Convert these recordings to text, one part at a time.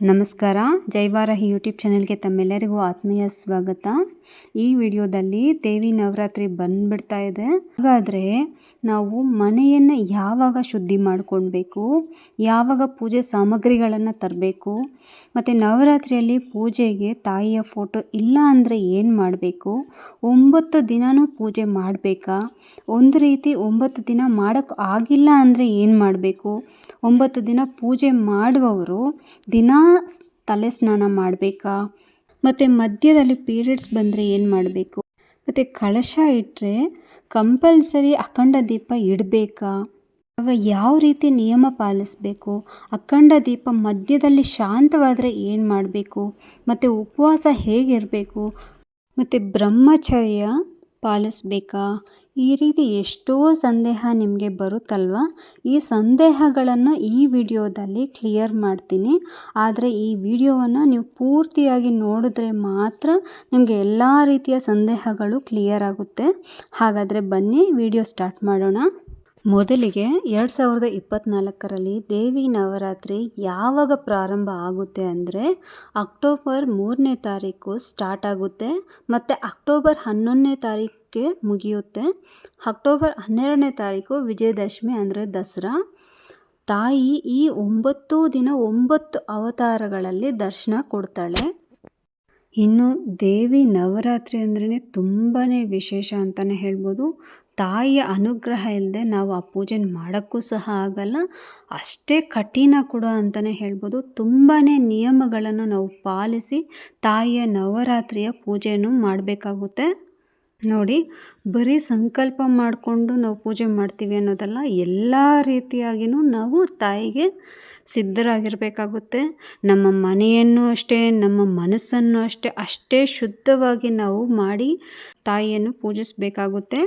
ನಮಸ್ಕಾರ. ಜೈವಾರಾಹಿ ಯೂಟ್ಯೂಬ್ ಚಾನೆಲ್ಗೆ ತಮ್ಮೆಲ್ಲರಿಗೂ ಆತ್ಮೀಯ ಸ್ವಾಗತ. ಈ ವಿಡಿಯೋದಲ್ಲಿ ದೇವಿ ನವರಾತ್ರಿ ಬಂದ್ಬಿಡ್ತಾ ಇದೆ. ಹಾಗಾದರೆ ನಾವು ಮನೆಯನ್ನು ಯಾವಾಗ ಶುದ್ಧಿ ಮಾಡ್ಕೊಳ್ಬೇಕು? ಯಾವಾಗ ಪೂಜೆ ಸಾಮಗ್ರಿಗಳನ್ನು ತರಬೇಕು? ಮತ್ತು ನವರಾತ್ರಿಯಲ್ಲಿ ಪೂಜೆಗೆ ತಾಯಿಯ ಫೋಟೋ ಇಲ್ಲ ಅಂದರೆ ಏನು ಮಾಡಬೇಕು? ಒಂಬತ್ತು ದಿನವೂ ಪೂಜೆ ಮಾಡಬೇಕಾ? ಒಂದು ರೀತಿ ಒಂಬತ್ತು ದಿನ ಮಾಡೋಕ್ಕೆ ಆಗಿಲ್ಲ ಅಂದರೆ ಏನು ಮಾಡಬೇಕು? ಒಂಬತ್ತು ದಿನ ಪೂಜೆ ಮಾಡುವವರು ದಿನಾ ತಲೆ ಸ್ನಾನ ಮಾಡಬೇಕಾ? ಮತ್ತು ಮಧ್ಯದಲ್ಲಿ ಪೀರಿಯಡ್ಸ್ ಬಂದರೆ ಏನು ಮಾಡಬೇಕು? ಮತ್ತು ಕಳಶ ಇಟ್ಟರೆ ಕಂಪಲ್ಸರಿ ಅಖಂಡ ದೀಪ ಇಡಬೇಕಾ? ಆಗ ಯಾವ ರೀತಿ ನಿಯಮ ಪಾಲಿಸಬೇಕು? ಅಖಂಡ ದೀಪ ಮಧ್ಯದಲ್ಲಿ ಶಾಂತವಾದರೆ ಏನು ಮಾಡಬೇಕು? ಮತ್ತು ಉಪವಾಸ ಹೇಗಿರಬೇಕು? ಮತ್ತು ಬ್ರಹ್ಮಚರ್ಯ ಪಾಲಿಸಬೇಕಾ? ಈ ರೀತಿ ಎಷ್ಟೋ ಸಂದೇಹ ನಿಮಗೆ ಬರುತ್ತಲ್ವಾ? ಈ ಸಂದೇಹಗಳನ್ನು ಈ ವಿಡಿಯೋದಲ್ಲಿ ಕ್ಲಿಯರ್ ಮಾಡ್ತೀನಿ. ಆದರೆ ಈ ವಿಡಿಯೋವನ್ನು ನೀವು ಪೂರ್ತಿಯಾಗಿ ನೋಡಿದ್ರೆ ಮಾತ್ರ ನಿಮಗೆ ಎಲ್ಲ ರೀತಿಯ ಸಂದೇಹಗಳು ಕ್ಲಿಯರ್ ಆಗುತ್ತೆ. ಹಾಗಾದರೆ ಬನ್ನಿ ವಿಡಿಯೋ ಸ್ಟಾರ್ಟ್ ಮಾಡೋಣ. ಮೊದಲಿಗೆ ಎರಡು ಸಾವಿರದ ಇಪ್ಪತ್ತ್ನಾಲ್ಕರಲ್ಲಿ ದೇವಿ ನವರಾತ್ರಿ ಯಾವಾಗ ಪ್ರಾರಂಭ ಆಗುತ್ತೆ ಅಂದರೆ ಅಕ್ಟೋಬರ್ ಮೂರನೇ ತಾರೀಕು ಸ್ಟಾರ್ಟ್ ಆಗುತ್ತೆ ಮತ್ತು ಅಕ್ಟೋಬರ್ ಹನ್ನೊಂದನೇ ತಾರೀಕಿಗೆ ಮುಗಿಯುತ್ತೆ. ಅಕ್ಟೋಬರ್ ಹನ್ನೆರಡನೇ ತಾರೀಕು ವಿಜಯದಶಮಿ ಅಂದರೆ ದಸರಾ. ತಾಯಿ ಈ ಒಂಬತ್ತು ದಿನ ಒಂಬತ್ತು ಅವತಾರಗಳಲ್ಲಿ ದರ್ಶನ ಕೊಡ್ತಾಳೆ. ಇನ್ನು ದೇವಿ ನವರಾತ್ರಿ ಅಂದ್ರೇ ತುಂಬಾ ವಿಶೇಷ ಅಂತಲೇ ಹೇಳ್ಬೋದು. ತಾಯಿಯ ಅನುಗ್ರಹ ಇಲ್ಲದೆ ನಾವು ಆ ಪೂಜೆ ಮಾಡೋಕ್ಕೂ ಸಹ ಆಗಲ್ಲ. ಅಷ್ಟೇ ಕಠಿಣ ಕೂಡ ಅಂತಲೇ ಹೇಳ್ಬೋದು. ತುಂಬಾ ನಿಯಮಗಳನ್ನು ನಾವು ಪಾಲಿಸಿ ತಾಯಿಯ ನವರಾತ್ರಿಯ ಪೂಜೆಯನ್ನು ಮಾಡಬೇಕಾಗುತ್ತೆ. ನೋಡಿ, ಬರೀ ಸಂಕಲ್ಪ ಮಾಡಿಕೊಂಡು ನಾವು ಪೂಜೆ ಮಾಡ್ತೀವಿ ಅನ್ನೋದಲ್ಲ, ಎಲ್ಲ ರೀತಿಯಾಗಿಯೂ ನಾವು ತಾಯಿಗೆ ಸಿದ್ಧರಾಗಿರಬೇಕಾಗುತ್ತೆ. ನಮ್ಮ ಮನೆಯನ್ನು ಅಷ್ಟೇ, ನಮ್ಮ ಮನಸ್ಸನ್ನು ಅಷ್ಟೇ ಅಷ್ಟೇ ಶುದ್ಧವಾಗಿ ನಾವು ಮಾಡಿ ತಾಯಿಯನ್ನು ಪೂಜಿಸಬೇಕಾಗುತ್ತೆ.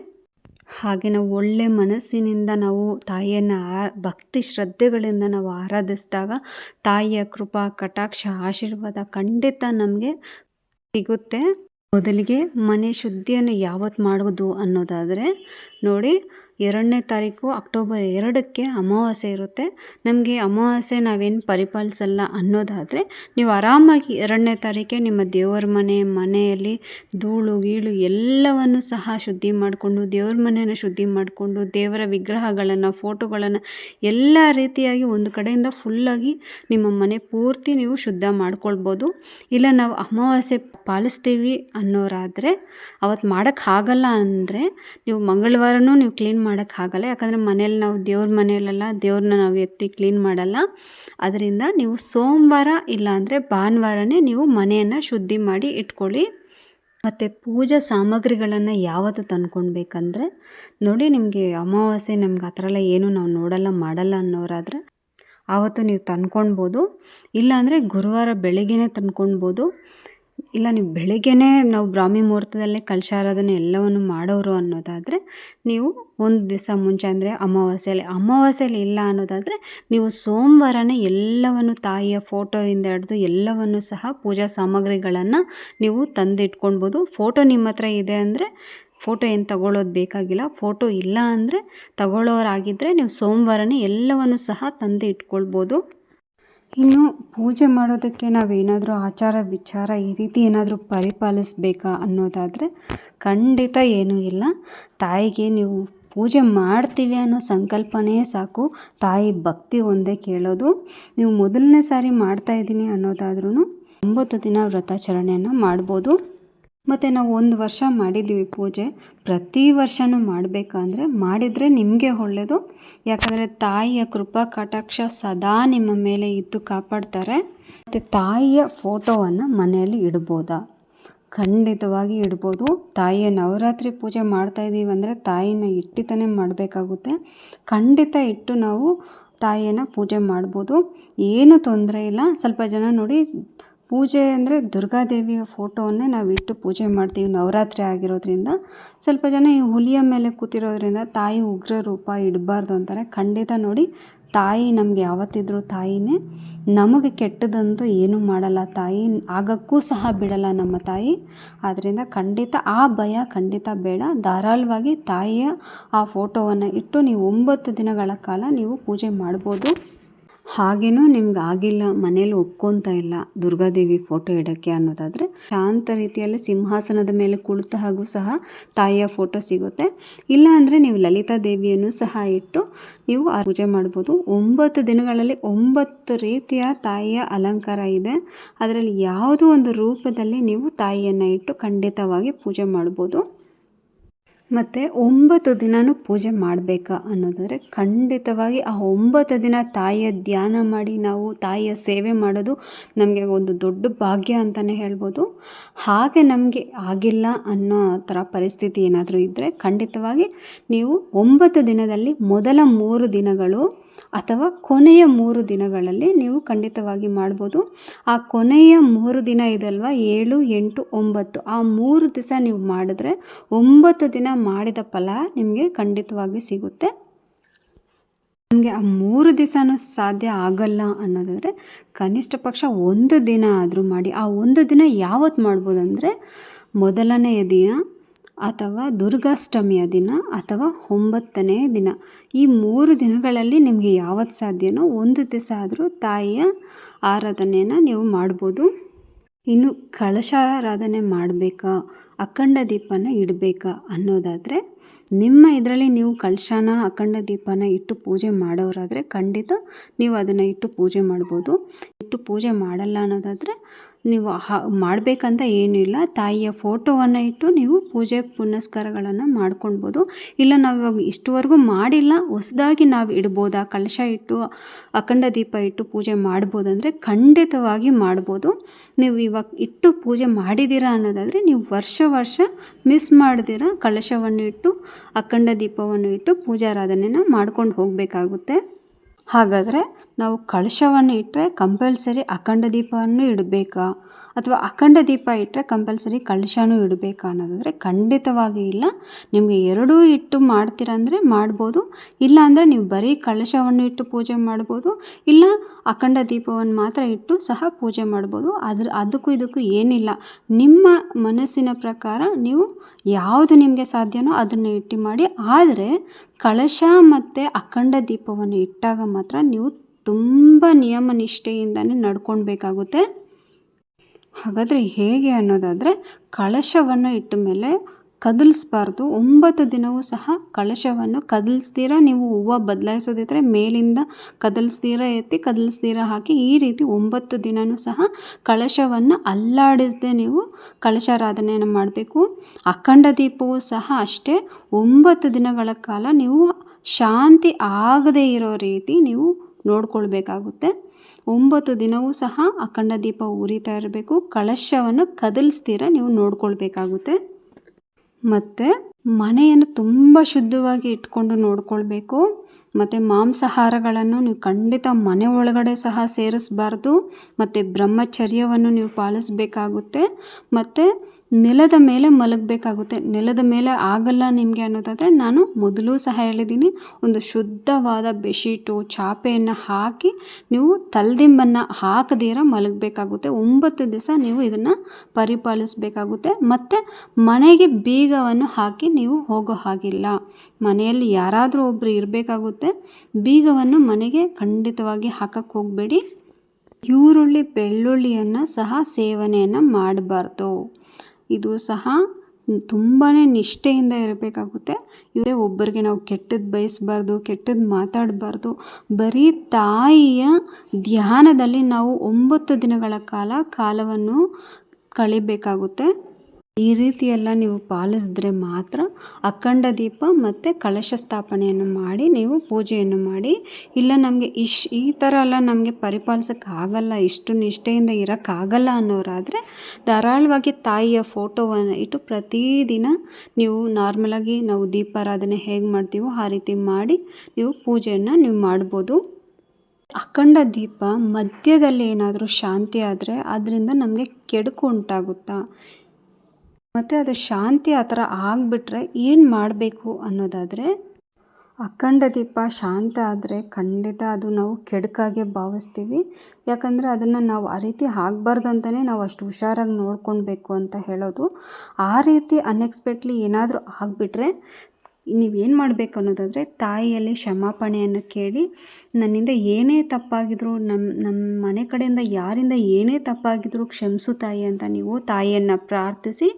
ಹಾಗೆ ನಾವು ಒಳ್ಳೆ ಮನಸ್ಸಿನಿಂದ ನಾವು ತಾಯಿಯನ್ನು ಭಕ್ತಿ ಶ್ರದ್ಧೆಗಳಿಂದ ನಾವು ಆರಾಧಿಸಿದಾಗ ತಾಯಿಯ ಕೃಪಾ, ಕಟಾಕ್ಷ, ಆಶೀರ್ವಾದ ಖಂಡಿತ ನಮಗೆ ಸಿಗುತ್ತೆ. ಮೊದಲಿಗೆ ಮನೆ ಶುದ್ಧಿಯನ್ನು ಯಾವತ್ತು ಮಾಡೋದು ಅನ್ನೋದಾದರೆ ನೋಡಿ ಎರಡನೇ ತಾರೀಕು ಅಕ್ಟೋಬರ್ ಎರಡಕ್ಕೆ ಅಮಾವಾಸ್ಯೆ ಇರುತ್ತೆ. ನಮಗೆ ಅಮಾವಾಸ್ಯೆ ನಾವೇನು ಪರಿಪಾಲಿಸಲ್ಲ ಅನ್ನೋದಾದರೆ ನೀವು ಆರಾಮಾಗಿ ಎರಡನೇ ತಾರೀಕೆ ನಿಮ್ಮ ದೇವರ ಮನೆ, ಮನೆಯಲ್ಲಿ ಧೂಳು, ಗೀಳು ಎಲ್ಲವನ್ನು ಸಹ ಶುದ್ಧಿ ಮಾಡಿಕೊಂಡು, ದೇವ್ರ ಮನೆಯನ್ನು ಶುದ್ಧಿ ಮಾಡಿಕೊಂಡು, ದೇವರ ವಿಗ್ರಹಗಳನ್ನು, ಫೋಟೋಗಳನ್ನು ಎಲ್ಲ ರೀತಿಯಾಗಿ ಒಂದು ಕಡೆಯಿಂದ ಫುಲ್ಲಾಗಿ ನಿಮ್ಮ ಮನೆ ಪೂರ್ತಿ ನೀವು ಶುದ್ಧ ಮಾಡ್ಕೊಳ್ಬೋದು. ಇಲ್ಲ ನಾವು ಅಮಾವಾಸ್ಯೆ ಪಾಲಿಸ್ತೀವಿ ಅನ್ನೋರಾದರೆ ಅವತ್ತು ಮಾಡೋಕ್ಕಾಗಲ್ಲ ಅಂದರೆ ನೀವು ಮಂಗಳವಾರನೂ ನೀವು ಕ್ಲೀನ್ ಮಾಡೋಕ್ಕಾಗಲ್ಲ ಯಾಕಂದರೆ ಮನೇಲಿ ನಾವು ದೇವ್ರ ಮನೆಯಲ್ಲೆಲ್ಲ ದೇವ್ರನ್ನ ನಾವು ಎತ್ತಿ ಕ್ಲೀನ್ ಮಾಡಲ್ಲ. ಅದರಿಂದ ನೀವು ಸೋಮವಾರ ಇಲ್ಲಾಂದರೆ ಭಾನುವಾರನೇ ನೀವು ಮನೆಯನ್ನು ಶುದ್ಧಿ ಮಾಡಿ ಇಟ್ಕೊಳ್ಳಿ. ಮತ್ತು ಪೂಜಾ ಸಾಮಗ್ರಿಗಳನ್ನು ಯಾವತ್ತು ತಂದ್ಕೊಳ್ಬೇಕಂದ್ರೆ, ನೋಡಿ ನಿಮಗೆ ಅಮಾವಾಸ್ಯೆ ನಮ್ಗೆ ಆ ಥರ ಎಲ್ಲ ಏನೂ ನಾವು ನೋಡಲ್ಲ, ಮಾಡಲ್ಲ ಅನ್ನೋರಾದರೆ ಆವತ್ತು ನೀವು ತಂದ್ಕೊಳ್ಬೋದು. ಇಲ್ಲಾಂದರೆ ಗುರುವಾರ ಬೆಳಿಗ್ಗೆನೇ ತಂದ್ಕೊಳ್ಬೋದು. ಇಲ್ಲ, ನೀವು ಬೆಳಗ್ಗೆನೇ ನಾವು ಬ್ರಾಹ್ಮಿ ಮುಹೂರ್ತದಲ್ಲೇ ಕಲಶಾರಾಧನೆ ಎಲ್ಲವನ್ನು ಮಾಡೋರು ಅನ್ನೋದಾದರೆ ನೀವು ಒಂದು ದಿವಸ ಮುಂಚೆ ಅಂದರೆ ಅಮಾವಾಸ್ಯೆಯಲ್ಲಿ ಅಮಾವಾಸ್ಯೆಯಲ್ಲಿ ಇಲ್ಲ ಅನ್ನೋದಾದರೆ ನೀವು ಸೋಮವಾರನೇ ಎಲ್ಲವನ್ನು ತಾಯಿಯ ಫೋಟೋಯಿಂದ ಹಿಡ್ದು ಎಲ್ಲವನ್ನು ಸಹ ಪೂಜಾ ಸಾಮಗ್ರಿಗಳನ್ನು ನೀವು ತಂದಿಟ್ಕೊಳ್ಬೋದು. ಫೋಟೋ ನಿಮ್ಮ ಹತ್ರ ಇದೆ ಅಂದರೆ ಫೋಟೋ ಏನು ತಗೊಳ್ಳೋದು ಬೇಕಾಗಿಲ್ಲ, ಫೋಟೋ ಇಲ್ಲ ಅಂದರೆ ತಗೊಳ್ಳೋರಾಗಿದ್ದರೆ ನೀವು ಸೋಮವಾರನೇ ಎಲ್ಲವನ್ನು ಸಹ ತಂದು ಇಟ್ಕೊಳ್ಬೋದು ಇನ್ನು ಪೂಜೆ ಮಾಡೋದಕ್ಕೆ ನಾವೇನಾದರೂ ಆಚಾರ ವಿಚಾರ ಈ ರೀತಿ ಏನಾದರೂ ಪರಿಪಾಲಿಸ್ಬೇಕಾ ಅನ್ನೋದಾದರೆ ಖಂಡಿತ ಏನೂ ಇಲ್ಲ. ತಾಯಿಗೆ ನೀವು ಪೂಜೆ ಮಾಡ್ತೀವಿ ಅನ್ನೋ ಸಂಕಲ್ಪನೇ ಸಾಕು. ತಾಯಿ ಭಕ್ತಿ ಒಂದೇ ಕೇಳೋದು. ನೀವು ಮೊದಲನೇ ಸಾರಿ ಮಾಡ್ತಾಯಿದ್ದೀನಿ ಅನ್ನೋದಾದ್ರೂ ಒಂಬತ್ತು ದಿನ ವ್ರತಾಚರಣೆಯನ್ನು ಮಾಡ್ಬೋದು. ಮತ್ತು ನಾವು ಒಂದು ವರ್ಷ ಮಾಡಿದ್ದೀವಿ ಪೂಜೆ. ಪ್ರತಿ ವರ್ಷವೂ ಮಾಡಬೇಕಂದ್ರೆ ಮಾಡಿದರೆ ನಿಮಗೆ ಒಳ್ಳೆಯದು ಯಾಕಂದರೆ ತಾಯಿಯ ಕೃಪಾ ಕಟಾಕ್ಷ ಸದಾ ನಿಮ್ಮ ಮೇಲೆ ಇದ್ದು ಕಾಪಾಡ್ತಾರೆ. ಮತ್ತು ತಾಯಿಯ ಫೋಟೋವನ್ನು ಮನೆಯಲ್ಲಿ ಇಡ್ಬೋದಾ? ಖಂಡಿತವಾಗಿ ಇಡ್ಬೋದು. ತಾಯಿಯ ನವರಾತ್ರಿ ಪೂಜೆ ಮಾಡ್ತಾಯಿದ್ದೀವಿ ಅಂದರೆ ತಾಯಿನ ಇಟ್ಟಿತಾನೆ ಮಾಡಬೇಕಾಗುತ್ತೆ. ಖಂಡಿತ ಇಟ್ಟು ನಾವು ತಾಯಿಯನ್ನು ಪೂಜೆ ಮಾಡ್ಬೋದು. ಏನು ತೊಂದರೆ ಇಲ್ಲ. ಸ್ವಲ್ಪ ಜನ ನೋಡಿ ಪೂಜೆ ಅಂದರೆ ದುರ್ಗಾದೇವಿಯ ಫೋಟೋವನ್ನೇ ನಾವು ಇಟ್ಟು ಪೂಜೆ ಮಾಡ್ತೀವಿ. ನವರಾತ್ರಿ ಆಗಿರೋದ್ರಿಂದ ಸ್ವಲ್ಪ ಜನ ಈ ಹುಲಿಯ ಮೇಲೆ ಕೂತಿರೋದ್ರಿಂದ ತಾಯಿ ಉಗ್ರ ರೂಪ ಇಡಬಾರ್ದು ಅಂತಾರೆ. ಖಂಡಿತ ನೋಡಿ, ತಾಯಿ ನಮಗೆ ಯಾವತ್ತಿದ್ರೂ ತಾಯಿನೇ. ನಮಗೆ ಕೆಟ್ಟದಂತೂ ಏನೂ ಮಾಡಲ್ಲ ತಾಯಿ. ಆಗಕ್ಕೂ ಸಹ ಬಿಡಲ್ಲ ನಮ್ಮ ತಾಯಿ. ಆದ್ದರಿಂದ ಖಂಡಿತ ಆ ಭಯ ಖಂಡಿತ ಬೇಡ. ಧಾರಾಳವಾಗಿ ತಾಯಿಯ ಆ ಫೋಟೋವನ್ನು ಇಟ್ಟು ನೀವು ಒಂಬತ್ತು ದಿನಗಳ ಕಾಲ ನೀವು ಪೂಜೆ ಮಾಡ್ಬೋದು. ಹಾಗೇನೂ ನಿಮ್ಗೆ ಆಗಿಲ್ಲ, ಮನೇಲಿ ಒಪ್ಕೊತಾ ಇಲ್ಲ ದುರ್ಗಾದೇವಿ ಫೋಟೋ ಇಡೋಕ್ಕೆ ಅನ್ನೋದಾದರೆ, ಶಾಂತ ರೀತಿಯಲ್ಲಿ ಸಿಂಹಾಸನದ ಮೇಲೆ ಕುಳಿತ ಹಾಗೂ ಸಹ ತಾಯಿಯ ಫೋಟೋ ಸಿಗುತ್ತೆ. ಇಲ್ಲ ಅಂದರೆ ನೀವು ಲಲಿತಾ ದೇವಿಯನ್ನು ಸಹ ಇಟ್ಟು ನೀವು ಆ ಪೂಜೆ ಮಾಡ್ಬೋದು. ಒಂಬತ್ತು ದಿನಗಳಲ್ಲಿ ಒಂಬತ್ತು ರೀತಿಯ ತಾಯಿಯ ಅಲಂಕಾರ ಇದೆ. ಅದರಲ್ಲಿ ಯಾವುದೋ ಒಂದು ರೂಪದಲ್ಲಿ ನೀವು ತಾಯಿಯನ್ನು ಇಟ್ಟು ಖಂಡಿತವಾಗಿ ಪೂಜೆ ಮಾಡ್ಬೋದು. ಮತ್ತು ಒಂಬತ್ತು ದಿನವೂ ಪೂಜೆ ಮಾಡಬೇಕಾ ಅನ್ನೋದಾದರೆ ಖಂಡಿತವಾಗಿ ಆ ಒಂಬತ್ತು ದಿನ ತಾಯಿಯ ಧ್ಯಾನ ಮಾಡಿ ನಾವು ತಾಯಿಯ ಸೇವೆ ಮಾಡೋದು ನಮಗೆ ಒಂದು ದೊಡ್ಡ ಭಾಗ್ಯ ಅಂತಲೇ ಹೇಳ್ಬೋದು. ಹಾಗೆ ನಮಗೆ ಆಗಿಲ್ಲ ಅನ್ನೋ ಥರ ಪರಿಸ್ಥಿತಿ ಏನಾದರೂ ಇದ್ದರೆ ಖಂಡಿತವಾಗಿ ನೀವು ಒಂಬತ್ತು ದಿನದಲ್ಲಿ ಮೊದಲ ಮೂರು ದಿನಗಳು ಅಥವಾ ಕೊನೆಯ ಮೂರು ದಿನಗಳಲ್ಲಿ ನೀವು ಖಂಡಿತವಾಗಿ ಮಾಡ್ಬೋದು. ಆ ಕೊನೆಯ ಮೂರು ದಿನ ಇದಲ್ವ? ಏಳು, ಎಂಟು, ಒಂಬತ್ತು. ಆ ಮೂರು ದಿವಸ ನೀವು ಮಾಡಿದ್ರೆ ಒಂಬತ್ತು ದಿನ ಮಾಡಿದ ಫಲ ನಿಮಗೆ ಖಂಡಿತವಾಗಿ ಸಿಗುತ್ತೆ. ನಿಮಗೆ ಆ ಮೂರು ದಿವಸನೂ ಸಾಧ್ಯ ಆಗಲ್ಲ ಅನ್ನೋದಾದರೆ ಕನಿಷ್ಠ ಪಕ್ಷ ಒಂದು ದಿನ ಆದರೂ ಮಾಡಿ. ಆ ಒಂದು ದಿನ ಯಾವತ್ತು ಮಾಡ್ಬೋದಂದರೆ ಮೊದಲನೆಯ ದಿನ ಅಥವಾ ದುರ್ಗಾಷ್ಟಮಿಯ ದಿನ ಅಥವಾ ಒಂಬತ್ತನೇ ದಿನ. ಈ ಮೂರು ದಿನಗಳಲ್ಲಿ ನಿಮಗೆ ಯಾವತ್ತು ಸಾಧ್ಯನೋ ಒಂದು ದಿವಸ ಆದರೂ ತಾಯಿಯ ಆರಾಧನೆಯನ್ನು ನೀವು ಮಾಡ್ಬೋದು. ಇನ್ನು ಕಳಶಾರಾಧನೆ ಮಾಡಬೇಕಾ? ಅಖಂಡ ದೀಪನ ಇಡಬೇಕಾ ಅನ್ನೋದಾದರೆ ನಿಮ್ಮ ಇದರಲ್ಲಿ ನೀವು ಕಳಶನ ಅಖಂಡ ದೀಪನ ಇಟ್ಟು ಪೂಜೆ ಮಾಡೋರಾದರೆ ಖಂಡಿತ ನೀವು ಅದನ್ನು ಇಟ್ಟು ಪೂಜೆ ಮಾಡ್ಬೋದು. ಇಟ್ಟು ಪೂಜೆ ಮಾಡಲ್ಲ ಅನ್ನೋದಾದರೆ ನೀವು ಮಾಡಬೇಕಂತ ಇಲ್ಲ ತಾಯಿಯ ಫೋಟೋವನ್ನು ಇಟ್ಟು ನೀವು ಪೂಜೆ ಪುನಸ್ಕಾರಗಳನ್ನು ಮಾಡ್ಕೊಳ್ಬೋದು. ಇಲ್ಲ ನಾವು ಇವಾಗ ಇಷ್ಟುವರೆಗೂ ಮಾಡಿಲ್ಲ, ಹೊಸದಾಗಿ ನಾವು ಇಡ್ಬೋದಾ ಕಳಶ ಇಟ್ಟು ಅಖಂಡ ದೀಪ ಇಟ್ಟು ಪೂಜೆ ಮಾಡ್ಬೋದಂದರೆ ಖಂಡಿತವಾಗಿ ಮಾಡ್ಬೋದು. ನೀವು ಇವಾಗ ಇಟ್ಟು ಪೂಜೆ ಮಾಡಿದ್ದೀರಾ ಅನ್ನೋದಾದರೆ ನೀವು ವರ್ಷ ವರ್ಷ ಮಿಸ್ ಮಾಡ್ದಿರ ಕಳಶವನ್ನು ಇಟ್ಟು, ಅಖಂಡ ದೀಪವನ್ನು ಇಟ್ಟು ಪೂಜಾರಾಧನೆನ ಮಾಡ್ಕೊಂಡು ಹೋಗಬೇಕಾಗುತ್ತೆ. ಹಾಗಾದರೆ ನಾವು ಕಳಶವನ್ನು ಇಟ್ಟರೆ ಕಂಪಲ್ಸರಿ ಅಖಂಡ ದೀಪವನ್ನು ಇಡಬೇಕಾ? ಅಥವಾ ಅಖಂಡ ದೀಪ ಇಟ್ಟರೆ ಕಂಪಲ್ಸರಿ ಕಳಶನೂ ಇಡಬೇಕು ಅನ್ನೋದಾದರೆ ಖಂಡಿತವಾಗಿ ಇಲ್ಲ. ನಿಮಗೆ ಎರಡೂ ಇಟ್ಟು ಮಾಡ್ತೀರ ಅಂದರೆ ಮಾಡ್ಬೋದು. ಇಲ್ಲ ಅಂದರೆ ನೀವು ಬರೀ ಕಳಶವನ್ನು ಇಟ್ಟು ಪೂಜೆ ಮಾಡ್ಬೋದು. ಇಲ್ಲ ಅಖಂಡ ದೀಪವನ್ನು ಮಾತ್ರ ಇಟ್ಟು ಸಹ ಪೂಜೆ ಮಾಡ್ಬೋದು. ಅದ್ರ ಅದಕ್ಕೂ ಇದಕ್ಕೂ ಏನಿಲ್ಲ. ನಿಮ್ಮ ಮನಸ್ಸಿನ ಪ್ರಕಾರ ನೀವು ಯಾವುದು ನಿಮಗೆ ಸಾಧ್ಯನೋ ಅದನ್ನು ಇಟ್ಟು ಮಾಡಿ. ಆದರೆ ಕಳಶ ಮತ್ತು ಅಖಂಡ ದೀಪವನ್ನು ಇಟ್ಟಾಗ ಮಾತ್ರ ನೀವು ತುಂಬ ನಿಯಮ ನಿಷ್ಠೆಯಿಂದನೇ ನಡ್ಕೊಳ್ಬೇಕಾಗುತ್ತೆ. ಹಾಗಾದರೆ ಹೇಗೆ ಅನ್ನೋದಾದರೆ ಕಳಶವನ್ನು ಇಟ್ಟ ಮೇಲೆ ಕದಲಿಸ್ಬಾರ್ದು. ಒಂಬತ್ತು ದಿನವೂ ಸಹ ಕಳಶವನ್ನು ಕದಲಿಸ್ತೀರ? ನೀವು ಹೂವು ಬದಲಾಯಿಸೋದಿದ್ರೆ ಮೇಲಿಂದ ಕದಲಿಸ್ತೀರ? ಎತ್ತಿ ಕದಲ್ಸ್ತೀರಾ? ಹಾಕಿ ಈ ರೀತಿ ಒಂಬತ್ತು ದಿನವೂ ಸಹ ಕಳಶವನ್ನು ಅಲ್ಲಾಡಿಸದೆ ನೀವು ಕಳಶಾರಾಧನೆಯನ್ನು ಮಾಡಬೇಕು. ಅಖಂಡ ದೀಪವೂ ಸಹ ಅಷ್ಟೇ. ಒಂಬತ್ತು ದಿನಗಳ ಕಾಲ ನೀವು ಶಾಂತಿ ಆಗದೇ ಇರೋ ರೀತಿ ನೀವು ನೋಡ್ಕೊಳ್ಬೇಕಾಗುತ್ತೆ. ಒಂಬತ್ತು ದಿನವೂ ಸಹ ಅಖಂಡ ದೀಪ ಉರಿತಾ ಇರಬೇಕು. ಕಳಶವನ್ನು ಕದಲಿಸ್ತೀರ ನೀವು ನೋಡ್ಕೊಳ್ಬೇಕಾಗುತ್ತೆ. ಮತ್ತು ಮನೆಯನ್ನು ತುಂಬ ಶುದ್ಧವಾಗಿ ಇಟ್ಕೊಂಡು ನೋಡ್ಕೊಳ್ಬೇಕು. ಮತ್ತು ಮಾಂಸಾಹಾರಗಳನ್ನು ನೀವು ಖಂಡಿತ ಮನೆ ಒಳಗಡೆ ಸಹ ಸೇರಿಸ್ಬಾರ್ದು. ಮತ್ತು ಬ್ರಹ್ಮಚರ್ಯವನ್ನು ನೀವು ಪಾಲಿಸಬೇಕಾಗುತ್ತೆ. ಮತ್ತು ನೆಲದ ಮೇಲೆ ಮಲಗಬೇಕಾಗುತ್ತೆ. ನೆಲದ ಮೇಲೆ ಆಗಲ್ಲ ನಿಮಗೆ ಅನ್ನೋದಾದರೆ ನಾನು ಮೊದಲು ಸಹ ಹೇಳಿದ್ದೀನಿ, ಒಂದು ಶುದ್ಧವಾದ ಬೆಡ್ಶೀಟು, ಚಾಪೆಯನ್ನು ಹಾಕಿ ನೀವು ತಲೆದಿಂಬನ್ನು ಹಾಕದಿರ ಮಲಗಬೇಕಾಗುತ್ತೆ. ಒಂಬತ್ತು ದಿವಸ ನೀವು ಇದನ್ನು ಪರಿಪಾಲಿಸಬೇಕಾಗುತ್ತೆ. ಮತ್ತು ಮನೆಗೆ ಬೀಗವನ್ನು ಹಾಕಿ ನೀವು ಹೋಗೋ ಹಾಗಿಲ್ಲ. ಮನೆಯಲ್ಲಿ ಯಾರಾದರೂ ಒಬ್ಬರು ಇರಬೇಕಾಗುತ್ತೆ. ಬೀಗವನ್ನು ಮನೆಗೆ ಖಂಡಿತವಾಗಿ ಹಾಕಕ್ಕೆ ಹೋಗಬೇಡಿ. ಈರುಳ್ಳಿ, ಬೆಳ್ಳುಳ್ಳಿಯನ್ನು ಸಹ ಸೇವನೆಯನ್ನು ಮಾಡಬಾರ್ದು. ಇದು ಸಹ ತುಂಬಾ ನಿಷ್ಠೆಯಿಂದ ಇರಬೇಕಾಗುತ್ತೆ. ಇದೇ ಒಬ್ಬರಿಗೆ ನಾವು ಕೆಟ್ಟದ್ದು ಬಯಸಬಾರ್ದು ಕೆಟ್ಟದ್ದು ಮಾತಾಡಬಾರ್ದು. ಬರೀ ತಾಯಿಯ ಧ್ಯಾನದಲ್ಲಿ ನಾವು ಒಂಬತ್ತು ದಿನಗಳ ಕಾಲ ಕಾಲವನ್ನು ಕಳಿಬೇಕಾಗುತ್ತೆ. ಈ ರೀತಿಯೆಲ್ಲ ನೀವು ಪಾಲಿಸಿದ್ರೆ ಮಾತ್ರ ಅಖಂಡ ದೀಪ ಮತ್ತು ಕಳಶ ಸ್ಥಾಪನೆಯನ್ನು ಮಾಡಿ, ನೀವು ಪೂಜೆಯನ್ನು ಮಾಡಿ. ಇಲ್ಲ ನಮಗೆ ಇಶ್, ಈ ಥರ ಎಲ್ಲ ನಮಗೆ ಆಗಲ್ಲ ಇಷ್ಟು ನಿಷ್ಠೆಯಿಂದ ಇರೋಕ್ಕಾಗಲ್ಲ ಅನ್ನೋರಾದರೆ ಧಾರಾಳವಾಗಿ ತಾಯಿಯ ಫೋಟೋವನ್ನು ಇಟ್ಟು ಪ್ರತಿದಿನ ನೀವು ನಾರ್ಮಲಾಗಿ ನಾವು ದೀಪಾರಾಧನೆ ಹೇಗೆ ಮಾಡ್ತೀವೋ ಆ ರೀತಿ ಮಾಡಿ ನೀವು ಪೂಜೆಯನ್ನು ನೀವು ಮಾಡ್ಬೋದು. ಅಖಂಡ ದೀಪ ಮಧ್ಯದಲ್ಲಿ ಏನಾದರೂ ಶಾಂತಿ ಆದರೆ ಅದರಿಂದ ನಮಗೆ ಕೆಡುಕು ಉಂಟಾಗುತ್ತಾ? ಮತ್ತು ಅದು ಶಾಂತಿ ಆ ಥರ ಆಗಿಬಿಟ್ರೆ ಏನು ಮಾಡಬೇಕು ಅನ್ನೋದಾದರೆ, ಅಖಂಡ ದೀಪ ಶಾಂತ ಆದರೆ ಖಂಡಿತ ಅದು ನಾವು ಕೆಡುಕಾಗೆ ಭಾವಿಸ್ತೀವಿ. ಯಾಕಂದರೆ ಅದನ್ನು ನಾವು ಆ ರೀತಿ ಆಗಬಾರ್ದು ಅಂತಲೇ ನಾವು ಅಷ್ಟು ಹುಷಾರಾಗಿ ನೋಡ್ಕೊಳ್ಬೇಕು ಅಂತ ಹೇಳೋದು. ಆ ರೀತಿ ಅನ್ಎಕ್ಸ್ಪೆಕ್ಟ್ಲಿ ಏನಾದರೂ ಆಗಿಬಿಟ್ರೆ ನೀವೇನು ಮಾಡಬೇಕು ಅನ್ನೋದಾದರೆ ತಾಯಿಯಲ್ಲಿ ಕ್ಷಮಾಪಣೆಯನ್ನು ಕೇಳಿ, ನನ್ನಿಂದ ಏನೇ ತಪ್ಪಾಗಿದ್ರು ನಮ್ಮ ನಮ್ಮ ಮನೆ ಕಡೆಯಿಂದ ಯಾರಿಂದ ಏನೇ ತಪ್ಪಾಗಿದ್ರು ಕ್ಷಮಿಸು ತಾಯಿ ಅಂತ ನೀವು ತಾಯಿಯನ್ನು ಪ್ರಾರ್ಥಿಸಿ,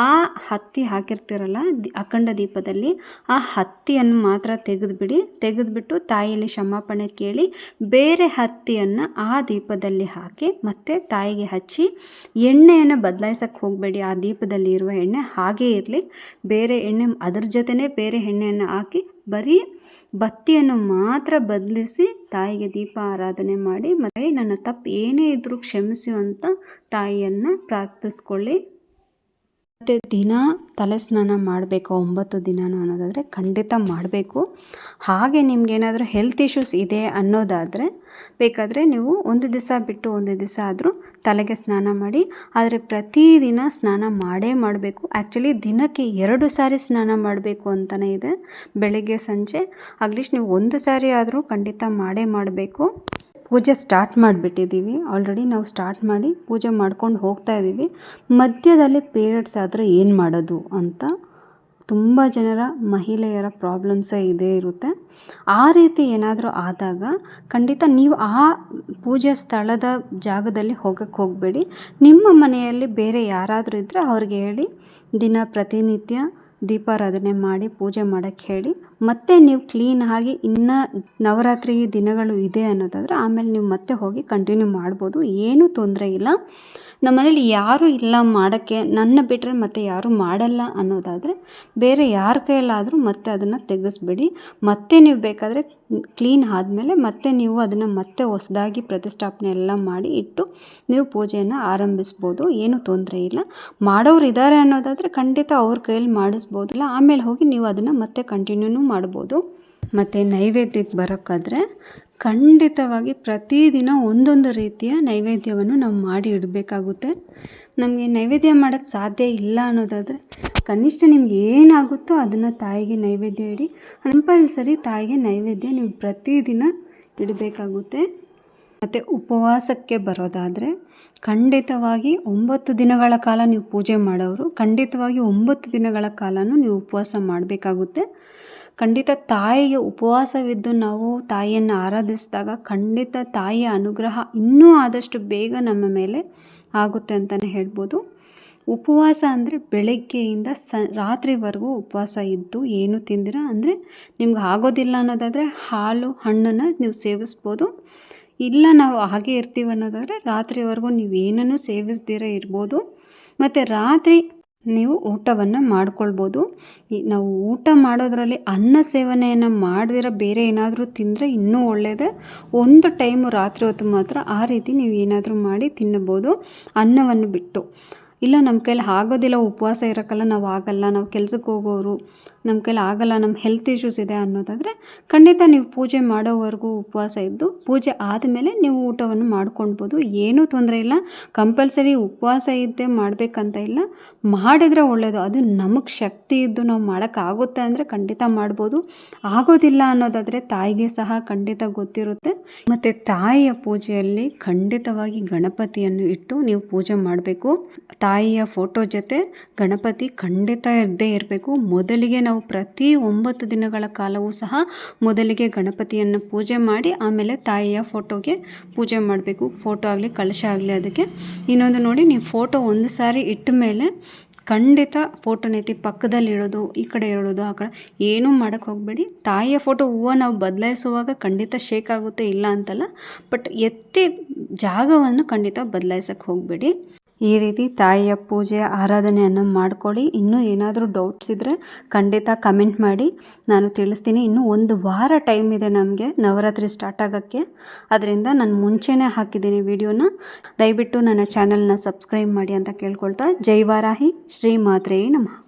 ಆ ಹತ್ತಿ ಹಾಕಿರ್ತೀರಲ್ಲ ಅಖಂಡ ದೀಪದಲ್ಲಿ, ಆ ಹತ್ತಿಯನ್ನು ಮಾತ್ರ ತೆಗೆದುಬಿಡಿ, ತೆಗೆದುಬಿಟ್ಟು ತಾಯಿಯಲ್ಲಿ ಕ್ಷಮಾಪಣೆ ಕೇಳಿ, ಬೇರೆ ಹತ್ತಿಯನ್ನು ಆ ದೀಪದಲ್ಲಿ ಹಾಕಿ, ಮತ್ತು ತಾಯಿಗೆ ಹಚ್ಚಿ, ಎಣ್ಣೆಯನ್ನು ಬದಲಾಯಿಸೋಕ್ಕೆ ಹೋಗಬೇಡಿ, ಆ ದೀಪದಲ್ಲಿ ಇರುವ ಎಣ್ಣೆ ಹಾಗೇ ಇರಲಿ, ಬೇರೆ ಎಣ್ಣೆ ಅದ್ರ ಜೊತೆನೇ ಬೇರೆ ಎಣ್ಣೆಯನ್ನು ಹಾಕಿ ಬರೀ ಬತ್ತಿಯನ್ನು ಮಾತ್ರ ಬದಲಿಸಿ ತಾಯಿಗೆ ದೀಪ ಆರಾಧನೆ ಮಾಡಿ ಮತ್ತು ನನ್ನ ತಪ್ಪು ಏನೇ ಇದ್ದರೂ ಕ್ಷಮಿಸುವಂಥ ಅಂತ ತಾಯಿಯನ್ನು ಪ್ರಾರ್ಥಿಸ್ಕೊಳ್ಳಿ. ಮತ್ತು ದಿನ ತಲೆ ಸ್ನಾನ ಮಾಡಬೇಕು, ಒಂಬತ್ತು ದಿನವೂ ಅನ್ನೋದಾದರೆ ಖಂಡಿತ ಮಾಡಬೇಕು. ಹಾಗೆ ನಿಮಗೇನಾದರೂ ಹೆಲ್ತ್ ಇಶ್ಯೂಸ್ ಇದೆ ಅನ್ನೋದಾದರೆ ಬೇಕಾದರೆ ನೀವು ಒಂದು ದಿವಸ ಬಿಟ್ಟು ಒಂದು ದಿವಸ ಆದರೂ ತಲೆಗೆ ಸ್ನಾನ ಮಾಡಿ, ಆದರೆ ಪ್ರತಿದಿನ ಸ್ನಾನ ಮಾಡೇ ಮಾಡಬೇಕು. ಆ್ಯಕ್ಚುಲಿ ದಿನಕ್ಕೆ ಎರಡು ಸಾರಿ ಸ್ನಾನ ಮಾಡಬೇಕು ಅಂತಲೇ ಇದೆ. ಬೆಳಗ್ಗೆ, ಸಂಜೆ ಅಟ್ಲೀಸ್ಟ್ ನೀವು ಒಂದು ಸಾರಿ ಆದರೂ ಖಂಡಿತ ಮಾಡೇ ಮಾಡಬೇಕು. ಪೂಜೆ ಸ್ಟಾರ್ಟ್ ಮಾಡಿಬಿಟ್ಟಿದ್ದೀವಿ ಆಲ್ರೆಡಿ ನಾವು ಸ್ಟಾರ್ಟ್ ಮಾಡಿ ಪೂಜೆ ಮಾಡ್ಕೊಂಡು ಹೋಗ್ತಾ ಇದ್ದೀವಿ ಮಧ್ಯದಲ್ಲಿ ಪೀರಿಯಡ್ಸ್ ಆದರೆ ಏನು ಮಾಡೋದು ಅಂತ ತುಂಬ ಜನರ, ಮಹಿಳೆಯರ ಪ್ರಾಬ್ಲಮ್ಸೇ ಇದೇ ಇರುತ್ತೆ. ಆ ರೀತಿ ಏನಾದರೂ ಆದಾಗ ಖಂಡಿತ ನೀವು ಆ ಪೂಜೆ ಸ್ಥಳದ ಜಾಗದಲ್ಲಿ ಹೋಗಕ್ಕೆ ಹೋಗಬೇಡಿ. ನಿಮ್ಮ ಮನೆಯಲ್ಲಿ ಬೇರೆ ಯಾರಾದರೂ ಇದ್ದರೆ ಅವ್ರಿಗೆ ಹೇಳಿ, ದಿನ ಪ್ರತಿನಿತ್ಯ ದೀಪಾರಾಧನೆ ಮಾಡಿ ಪೂಜೆ ಮಾಡೋಕ್ಕೆ ಹೇಳಿ. ಮತ್ತೆ ನೀವು ಕ್ಲೀನ್ ಆಗಿ ಇನ್ನ ನವರಾತ್ರಿ ದಿನಗಳು ಇದೆ ಅನ್ನೋದಾದರೆ ಆಮೇಲೆ ನೀವು ಮತ್ತೆ ಹೋಗಿ ಕಂಟಿನ್ಯೂ ಮಾಡ್ಬೋದು. ಏನೂ ತೊಂದರೆ ಇಲ್ಲ. ನಮ್ಮನೇಲಿ ಯಾರೂ ಇಲ್ಲ ಮಾಡೋಕ್ಕೆ. ನನ್ನ ಬಿಟ್ಟರೆ ಮತ್ತೆ ಯಾರೂ ಮಾಡಲ್ಲ ಅನ್ನೋದಾದರೆ ಬೇರೆ ಯಾರ ಕೈಯಲ್ಲಾದರೂ ಮತ್ತೆ ಅದನ್ನು ತೆಗೆಸ್ಬಿಡಿ. ಮತ್ತೆ ನೀವು ಬೇಕಾದರೆ ಕ್ಲೀನ್ ಆದಮೇಲೆ ಮತ್ತೆ ನೀವು ಅದನ್ನು ಮತ್ತೆ ಹೊಸದಾಗಿ ಪ್ರತಿಷ್ಠಾಪನೆ ಎಲ್ಲ ಮಾಡಿ ಇಟ್ಟು ನೀವು ಪೂಜೆಯನ್ನು ಆರಂಭಿಸ್ಬೋದು. ಏನೂ ತೊಂದರೆ ಇಲ್ಲ. ಮಾಡೋರು ಇದ್ದಾರೆ ಅನ್ನೋದಾದರೆ ಖಂಡಿತ ಅವ್ರ ಕೈಯಲ್ಲಿ ಮಾಡಿಸ್ಬೋದಿಲ್ಲ. ಆಮೇಲೆ ಹೋಗಿ ನೀವು ಅದನ್ನು ಮತ್ತೆ ಕಂಟಿನ್ಯೂನೂ ಮಾಡ್ಬೋದು. ಮತ್ತು ನೈವೇದ್ಯಕ್ಕೆ ಬರೋಕ್ಕಾದ್ರೆ ಖಂಡಿತವಾಗಿ ಪ್ರತಿದಿನ ಒಂದೊಂದು ರೀತಿಯ ನೈವೇದ್ಯವನ್ನು ನಾವು ಮಾಡಿ ಇಡಬೇಕಾಗುತ್ತೆ. ನಮಗೆ ನೈವೇದ್ಯ ಮಾಡೋಕ್ಕೆ ಸಾಧ್ಯ ಇಲ್ಲ ಅನ್ನೋದಾದರೆ ಕನಿಷ್ಠ ನಿಮ್ಗೆ ಏನಾಗುತ್ತೋ ಅದನ್ನು ತಾಯಿಗೆ ನೈವೇದ್ಯ ಇಡಿ, ಕಂಪಲ್ಸರಿ ತಾಯಿಗೆ ನೈವೇದ್ಯ ನೀವು ಪ್ರತಿದಿನ ಇಡಬೇಕಾಗುತ್ತೆ. ಮತ್ತು ಉಪವಾಸಕ್ಕೆ ಬರೋದಾದರೆ ಖಂಡಿತವಾಗಿ ಒಂಬತ್ತು ದಿನಗಳ ಕಾಲ ನೀವು ಪೂಜೆ ಮಾಡೋರು ಖಂಡಿತವಾಗಿ ಒಂಬತ್ತು ದಿನಗಳ ಕಾಲನೂ ನೀವು ಉಪವಾಸ ಮಾಡಬೇಕಾಗುತ್ತೆ. ಖಂಡಿತ ತಾಯಿಗೆ ಉಪವಾಸವಿದ್ದು ನಾವು ತಾಯಿಯನ್ನು ಆರಾಧಿಸಿದಾಗ ಖಂಡಿತ ತಾಯಿಯ ಅನುಗ್ರಹ ಇನ್ನೂ ಆದಷ್ಟು ಬೇಗ ನಮ್ಮ ಮೇಲೆ ಆಗುತ್ತೆ ಅಂತಲೇ ಹೇಳ್ಬೋದು. ಉಪವಾಸ ಅಂದರೆ ಬೆಳಗ್ಗೆಯಿಂದ ಸ, ರಾತ್ರಿವರೆಗೂ ಉಪವಾಸ ಇದ್ದು ಏನು ತಿಂದಿರ ಅಂದರೆ ನಿಮ್ಗೆ ಆಗೋದಿಲ್ಲ ಅನ್ನೋದಾದರೆ ಹಾಲು, ಹಣ್ಣನ್ನು ನೀವು ಸೇವಿಸ್ಬೋದು. ಇಲ್ಲ ನಾವು ಹಾಗೆ ಇರ್ತೀವಿ ಅನ್ನೋದಾದರೆ ರಾತ್ರಿವರೆಗೂ ನೀವು ಏನನ್ನು ಸೇವಿಸ್ದಿರ ಇರ್ಬೋದು. ಮತ್ತು ರಾತ್ರಿ ನೀವು ಊಟವನ್ನು ಮಾಡ್ಕೊಳ್ಬೋದು. ಈ ನಾವು ಊಟ ಮಾಡೋದರಲ್ಲಿ ಅನ್ನ ಸೇವನೆಯನ್ನು ಮಾಡದಿರ ಬೇರೆ ಏನಾದರೂ ತಿಂದರೆ ಇನ್ನೂ ಒಳ್ಳೆಯದೇ ಒಂದು ಟೈಮು ರಾತ್ರಿ ಹೊತ್ತು ಮಾತ್ರ ಆ ರೀತಿ ನೀವು ಏನಾದರೂ ಮಾಡಿ ತಿನ್ನಬೋದು. ಅನ್ನವನ್ನು ಬಿಟ್ಟು. ಇಲ್ಲ ನಮ್ಮ ಕೈಲಿ ಆಗೋದಿಲ್ಲ, ಉಪವಾಸ ಇರೋಕ್ಕಲ್ಲ, ನಾವು ಆಗಲ್ಲ, ನಾವು ಕೆಲ್ಸಕ್ಕೆ ಹೋಗೋರು ನಮ್ಮ ಕೈಲಿ ಆಗಲ್ಲ ನಮ್ಮ ಹೆಲ್ತ್ ಇಶ್ಯೂಸ್ ಇದೆ ಅನ್ನೋದಾದರೆ ಖಂಡಿತ ನೀವು ಪೂಜೆ ಮಾಡೋವರೆಗೂ ಉಪವಾಸ ಇದ್ದು, ಪೂಜೆ ಆದಮೇಲೆ ನೀವು ಊಟವನ್ನು ಮಾಡ್ಕೊಳ್ಬೋದು. ಏನೂ ತೊಂದರೆ ಇಲ್ಲ. ಕಂಪಲ್ಸರಿ ಉಪವಾಸ ಇದ್ದೇ ಮಾಡಬೇಕಂತ ಇಲ್ಲ. ಮಾಡಿದರೆ ಒಳ್ಳೆಯದು ಅದು ನಮಗೆ ಶಕ್ತಿ ಇದ್ದು ನಾವು ಮಾಡೋಕ್ಕಾಗುತ್ತೆ ಅಂದರೆ ಖಂಡಿತ ಮಾಡ್ಬೋದು. ಆಗೋದಿಲ್ಲ ಅನ್ನೋದಾದರೆ ತಾಯಿಗೆ ಸಹ ಖಂಡಿತ ಗೊತ್ತಿರುತ್ತೆ. ಮತ್ತು ತಾಯಿಯ ಪೂಜೆಯಲ್ಲಿ ಖಂಡಿತವಾಗಿ ಗಣಪತಿಯನ್ನು ಇಟ್ಟು ನೀವು ಪೂಜೆ ಮಾಡಬೇಕು. ತಾಯಿಯ ಫೋಟೋ ಜೊತೆ ಗಣಪತಿ ಖಂಡಿತ ಇದ್ದೇ ಇರಬೇಕು. ಮೊದಲಿಗೆ ನಾವು ಪ್ರತಿ ಒಂಬತ್ತು ದಿನಗಳ ಕಾಲವೂ ಸಹ ಮೊದಲಿಗೆ ಗಣಪತಿಯನ್ನು ಪೂಜೆ ಮಾಡಿ ಆಮೇಲೆ ತಾಯಿಯ ಫೋಟೋಗೆ ಪೂಜೆ ಮಾಡಬೇಕು. ಫೋಟೋ ಆಗಲಿ, ಕಳಶ ಆಗಲಿ, ಅದಕ್ಕೆ. ಇನ್ನೊಂದು ನೋಡಿ, ನೀವು ಫೋಟೋ ಒಂದು ಸಾರಿ ಇಟ್ಟ ಮೇಲೆ ಖಂಡಿತ ಫೋಟೋನ ಎತ್ತಿ ಪಕ್ಕದಲ್ಲಿ ಇಡೋದು, ಈ ಕಡೆ ಇಡೋದು, ಆ ಕಡೆ. ಏನೂ ಮಾಡೋಕ್ಕೆ ಹೋಗಬೇಡಿ. ತಾಯಿಯ ಫೋಟೋ ಹೂವು ನಾವು ಬದಲಾಯಿಸುವಾಗ ಖಂಡಿತ ಶೇಕ್ ಆಗುತ್ತೆ, ಇಲ್ಲ ಅಂತಲ್ಲ. ಬಟ್ ಎತ್ತಿ ಜಾಗವನ್ನು ಖಂಡಿತ ಬದಲಾಯಿಸೋಕ್ಕೆ ಹೋಗಬೇಡಿ. ಈ ರೀತಿ ತಾಯಿಯ ಪೂಜೆ ಆರಾಧನೆಯನ್ನು ಮಾಡ್ಕೊಳ್ಳಿ. ಇನ್ನೂ ಏನಾದರೂ ಡೌಟ್ಸ್ ಇದ್ದರೆ ಖಂಡಿತ ಕಮೆಂಟ್ ಮಾಡಿ. ನಾನು ತಿಳಿಸ್ತೀನಿ. ಇನ್ನೂ ಒಂದು ವಾರ ಟೈಮ್ ಇದೆ ನಮಗೆ ನವರಾತ್ರಿ ಸ್ಟಾರ್ಟ್ ಆಗೋಕ್ಕೆ. ಅದರಿಂದ ನಾನು ಮುಂಚೆನೇ ಹಾಕಿದ್ದೀನಿ ವಿಡಿಯೋನ ದಯವಿಟ್ಟು ನನ್ನ ಚಾನಲ್ನ ಸಬ್ಸ್ಕ್ರೈಬ್ ಮಾಡಿ ಅಂತ ಕೇಳ್ಕೊಳ್ತಾ. ಜೈ ವಾರಾಹಿ. ಶ್ರೀ ಮಾತ್ರೇಯ ನಮಃ.